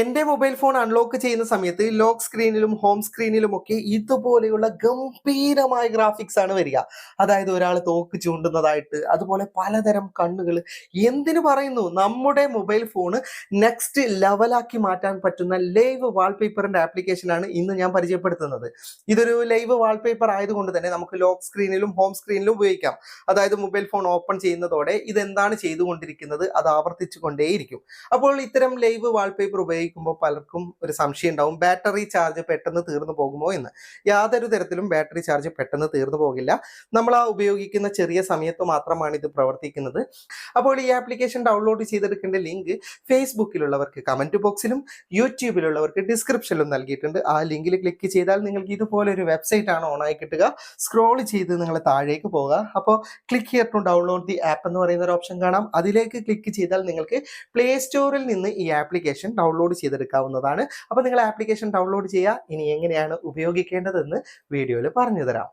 എന്റെ mobile phone unlock ചെയ്യുന്ന സമയത്ത് ലോക്ക് സ്ക്രീനിലും ഹോം സ്ക്രീനിലും ഒക്കെ ഇതുപോലെയുള്ള ഗംഭീരമായ ഗ്രാഫിക്സ് ആണ് വരിക. അതായത് ഒരാൾ തോക്ക് ചൂണ്ടുന്നതായിട്ട് അതുപോലെ പലതരം കണ്ണുകൾ എന്തിനു പറയുന്നു? നമ്മുടെ മൊബൈൽ ഫോൺ നെക്സ്റ്റ് ലെവലാക്കി മാറ്റാൻ പറ്റുന്ന ലൈവ് വാൾപേപ്പറിന്റെ ആപ്ലിക്കേഷനാണ് ഇന്ന് ഞാൻ പരിചയപ്പെടുത്തുന്നത്. ഇതൊരു ലൈവ് വാൾപേപ്പർ ആയതുകൊണ്ട് തന്നെ നമുക്ക് ലോക്ക് സ്ക്രീനിലും ഹോം സ്ക്രീനിലും ഉപയോഗിക്കാം. അതായത് മൊബൈൽ ഫോൺ ഓപ്പൺ ചെയ്യുന്നതോടെ ഇതെന്താണ് ചെയ്തുകൊണ്ടിരിക്കുന്നത്? അത് ആവർത്തിച്ചു കൊണ്ടേയിരിക്കും അപ്പോൾ ഇത്തരം ലൈവ് വാൾപേപ്പർ ഉപയോഗിക്കുമ്പോൾ പലർക്കും ഒരു സംശയം ഉണ്ടാവും. ബാറ്ററി ചാർജ് പെട്ടെന്ന് തീർന്നു പോകുമോ എന്ന്. യാതൊരു തരത്തിലും ബാറ്ററി ചാർജ് പെട്ടെന്ന് തീർന്നു പോകില്ല. നമ്മൾ ആ ഉപയോഗിക്കുന്ന ചെറിയ സമയത്ത് മാത്രമാണ് ഇത് പ്രവർത്തിക്കുന്നത്. അപ്പോൾ ഈ ആപ്ലിക്കേഷൻ ഡൗൺലോഡ് ചെയ്തെടുക്കേണ്ട ലിങ്ക് ഫേസ്ബുക്കിലുള്ളവർക്ക് കമന്റ് ബോക്സിലും യൂട്യൂബിലുള്ളവർക്ക് ഡിസ്ക്രിപ്ഷനിലും നൽകിയിട്ടുണ്ട്. ആ ലിങ്കിൽ ക്ലിക്ക് ചെയ്താൽ നിങ്ങൾക്ക് ഇതുപോലെ ഒരു വെബ്സൈറ്റ് ആണ് ഓണായി കിട്ടുക. സ്ക്രോൾ ചെയ്ത് നിങ്ങൾ താഴേക്ക് പോകുക അപ്പോൾ click here to download the app എന്ന് പറയുന്ന ഒരു ഓപ്ഷൻ കാണാം. അതിലേക്ക് ക്ലിക്ക് ചെയ്താൽ നിങ്ങൾക്ക് പ്ലേ സ്റ്റോറിൽ നിന്ന് ഈ ആപ്ലിക്കേഷൻ ഡൗൺലോഡ് ചെയ്തെടുക്കാവുന്നതാണ്. അപ്പോൾ നിങ്ങൾ ആപ്ലിക്കേഷൻ ഡൗൺലോഡ് ചെയ്യുക. ഇനി എങ്ങനെയാണ് ഉപയോഗിക്കേണ്ടതെന്ന് വീഡിയോയിൽ പറഞ്ഞു തരാം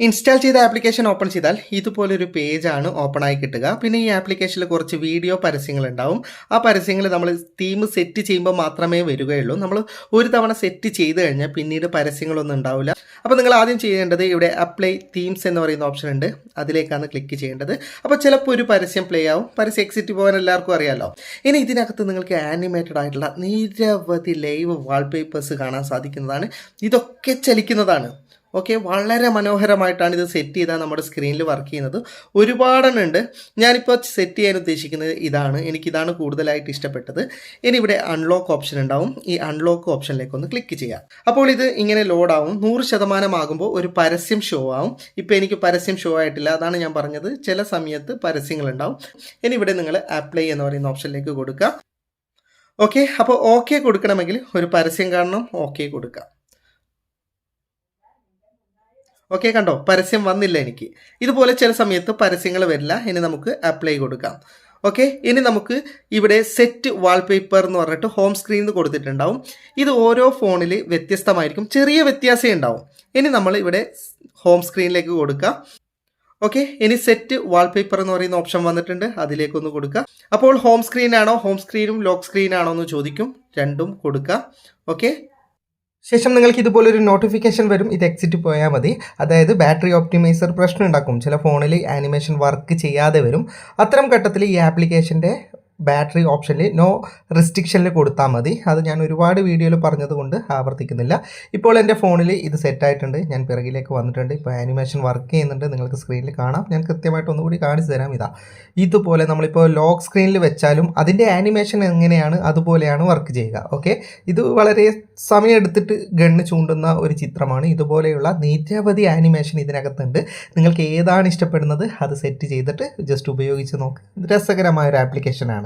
ഇൻസ്റ്റാൾ ചെയ്ത ആപ്ലിക്കേഷൻ ഓപ്പൺ ചെയ്താൽ ഇതുപോലൊരു പേജാണ് ഓപ്പൺ ആയി കിട്ടുക. പിന്നെ ഈ ആപ്ലിക്കേഷനിൽ കുറച്ച് വീഡിയോ പരസ്യങ്ങൾ ഉണ്ടാവും ആ പരസ്യങ്ങൾ നമ്മൾ തീം സെറ്റ് ചെയ്യുമ്പോൾ മാത്രമേ വരികയുള്ളൂ. നമ്മൾ ഒരു തവണ സെറ്റ് ചെയ്ത് കഴിഞ്ഞാൽ പിന്നീട് പരസ്യങ്ങളൊന്നും ഉണ്ടാവില്ല. അപ്പോൾ നിങ്ങൾ ആദ്യം ചെയ്യേണ്ടത് ഇവിടെ അപ്ലൈ തീംസ് എന്ന് പറയുന്ന ഓപ്ഷൻ ഉണ്ട്. അതിലേക്കാണ് ക്ലിക്ക് ചെയ്യേണ്ടത്. അപ്പോൾ ചിലപ്പോൾ ഒരു പരസ്യം പ്ലേ ആവും. പരസ്യം എക്സിറ്റ് പോകാൻ എല്ലാവർക്കും അറിയാമല്ലോ ഇനി ഇതിനകത്ത് നിങ്ങൾക്ക് ആനിമേറ്റഡ് ആയിട്ടുള്ള നിരവധി ലൈവ് വാൾപേപ്പേഴ്സ് കാണാൻ സാധിക്കുന്നതാണ്. ഇതൊക്കെ ചലിക്കുന്നതാണ്. ഓക്കെ വളരെ മനോഹരമായിട്ടാണ് ഇത് സെറ്റ് ചെയ്താൽ നമ്മുടെ സ്ക്രീനിൽ വർക്ക് ചെയ്യുന്നത്. ഒരുപാടെണ്ണം ഉണ്ട് ഞാനിപ്പോൾ സെറ്റ് ചെയ്യാൻ ഉദ്ദേശിക്കുന്നത് ഇതാണ്. എനിക്കിതാണ് കൂടുതലായിട്ട് ഇഷ്ടപ്പെട്ടത്. ഇനി ഇവിടെ അൺലോക്ക് ഓപ്ഷൻ ഉണ്ടാവും. ഈ അൺലോക്ക് ഓപ്ഷനിലേക്ക് ഒന്ന് ക്ലിക്ക് ചെയ്യാം. അപ്പോൾ ഇത് ഇങ്ങനെ ലോഡാവും നൂറ് ശതമാനമാകുമ്പോൾ ഒരു പരസ്യം ഷോ ആവും. ഇപ്പോൾ എനിക്ക് പരസ്യം ഷോ ആയിട്ടില്ല. അതാണ് ഞാൻ പറഞ്ഞത്. ചില സമയത്ത് പരസ്യങ്ങൾ ഉണ്ടാവും. ഇനി ഇവിടെ നിങ്ങൾ അപ്ലൈ എന്ന് പറയുന്ന ഓപ്ഷനിലേക്ക് കൊടുക്കുക. ഓക്കെ അപ്പോൾ ഓക്കെ കൊടുക്കണമെങ്കിൽ ഒരു പരസ്യം കാണണം. ഓക്കെ കൊടുക്കാം ഓക്കെ കണ്ടോ? പരസ്യം വന്നില്ല എനിക്ക്. ഇതുപോലെ ചില സമയത്ത് പരസ്യങ്ങൾ വരില്ല. ഇനി നമുക്ക് അപ്ലൈ കൊടുക്കാം. ഓക്കെ ഇനി നമുക്ക് ഇവിടെ സെറ്റ് വാൾപേപ്പർ എന്ന് പറഞ്ഞിട്ട് ഹോം സ്ക്രീനിൽ കൊടുത്തിട്ടുണ്ടാവും. ഇത് ഓരോ ഫോണിൽ വ്യത്യസ്തമായിരിക്കും. ചെറിയ വ്യത്യാസമേ ഉണ്ടാവും. ഇനി നമ്മൾ ഇവിടെ ഹോം സ്ക്രീനിലേക്ക് കൊടുക്കാം. ഓക്കെ ഇനി സെറ്റ് വാൾപേപ്പർ എന്ന് പറയുന്ന ഓപ്ഷൻ വന്നിട്ടുണ്ട്. അതിലേക്കൊന്ന് കൊടുക്കുക അപ്പോൾ ഹോം സ്ക്രീനാണോ ഹോം സ്ക്രീനും ലോക്ക് സ്ക്രീനാണോ എന്ന് ചോദിക്കും. രണ്ടും കൊടുക്കുക ഓക്കെ ശേഷം നിങ്ങൾക്ക് ഇതുപോലൊരു നോട്ടിഫിക്കേഷൻ വരും. ഇത് എക്സിറ്റ് പോയാൽ മതി. അതായത് ബാറ്ററി ഓപ്റ്റിമൈസർ പ്രശ്നം ഉണ്ടാക്കും. ചില ഫോണിൽ ആനിമേഷൻ വർക്ക് ചെയ്യാതെ വരും. അത്തരം ഘട്ടത്തിൽ ഈ ആപ്ലിക്കേഷന്റെ ബാറ്ററി ഓപ്ഷനിൽ നോ റെസ്ട്രിക്ഷനിൽ കൊടുത്താൽ മതി. അത് ഞാൻ ഒരുപാട് വീഡിയോയിൽ പറഞ്ഞതുകൊണ്ട് ആവർത്തിക്കുന്നില്ല. ഇപ്പോൾ എന്റെ ഫോണിൽ ഇത് സെറ്റായിട്ടുണ്ട് ഞാൻ പിറകിലേക്ക് വന്നിട്ടുണ്ട്. ഇപ്പോൾ ആനിമേഷൻ വർക്ക് ചെയ്യുന്നുണ്ട്. നിങ്ങൾക്ക് സ്ക്രീനിൽ കാണാം. ഞാൻ കൃത്യമായിട്ട് ഒന്നുകൂടി കാണിച്ചു തരാം. ഇതാ. ഇതുപോലെ നമ്മളിപ്പോൾ ലോക്ക് സ്ക്രീനിൽ വെച്ചാലും അതിന്റെ ആനിമേഷൻ എങ്ങനെയാണ് അതുപോലെയാണ് വർക്ക് ചെയ്യുക. ഓക്കെ ഇത് വളരെ സമയമെടുത്തിട്ട് ഗണ്ണ് ചൂണ്ടുന്ന ഒരു ചിത്രമാണ്. ഇതുപോലെയുള്ള നിരവധി ആനിമേഷൻ ഇതിനകത്തുണ്ട്. നിങ്ങൾക്ക് ഏതാണ് ഇഷ്ടപ്പെടുന്നത്? അത് സെറ്റ് ചെയ്തിട്ട് ജസ്റ്റ് ഉപയോഗിച്ച് നോക്ക്. രസകരമായ ഒരു ആപ്ലിക്കേഷനാണ്